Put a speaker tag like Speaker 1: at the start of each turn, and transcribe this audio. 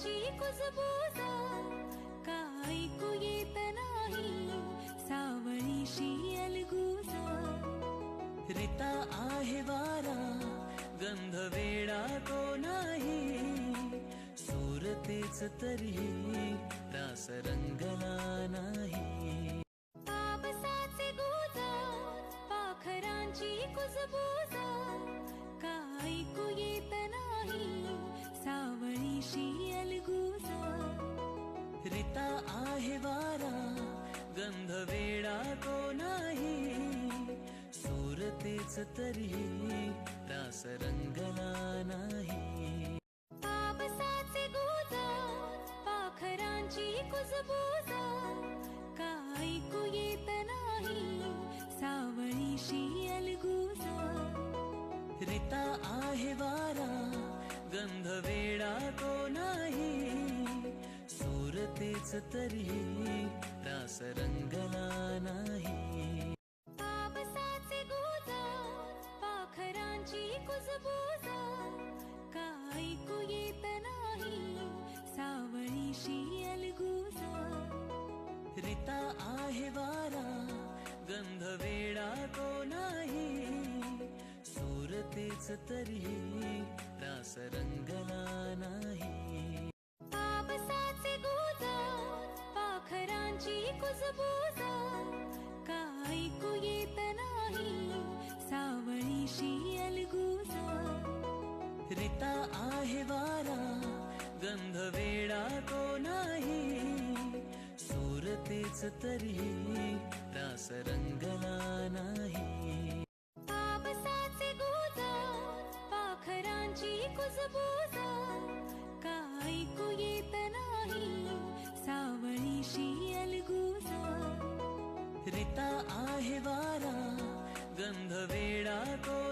Speaker 1: पाखरांची कुजबूज का ऐकू येत नाही? सावळीशी अलगूज
Speaker 2: रिता आहे वारा गंध वेडा तो नाही. सूरतेच तरी रास रंगला नाही.
Speaker 1: पाखरांची कुजबूज
Speaker 2: गंध वेडा तो नाही. सूरतेच तरी रास रंगला नाही.
Speaker 1: पावसाचे गुज पाखरांची कुजबूज का ऐकू येत नाही सावळीशी अलगूज
Speaker 2: रिता आहे वारा गंध वेडा तो नाही. सूरतेच तरी
Speaker 1: पाखरांची कुजबूज का ऐकू येत नाही? सावळीशी अलगूज
Speaker 2: रिता आहे वारा गंध वेडा तो नाही. सूरतेच तरी रास रंगला नाही.
Speaker 1: पावसाचे गुज पाखरांची कुजबूज का ऐकू येत
Speaker 2: रिता आहे वारा गंध वेडा तो नाही. सूरतेच तरी रास रंगला नाही.
Speaker 1: पावसाचे गुज पाखरांची कुजबूज. का ऐकू येत नाही सावळीशी अलगूज.
Speaker 2: रिता आहे वारा गंध वेडा तो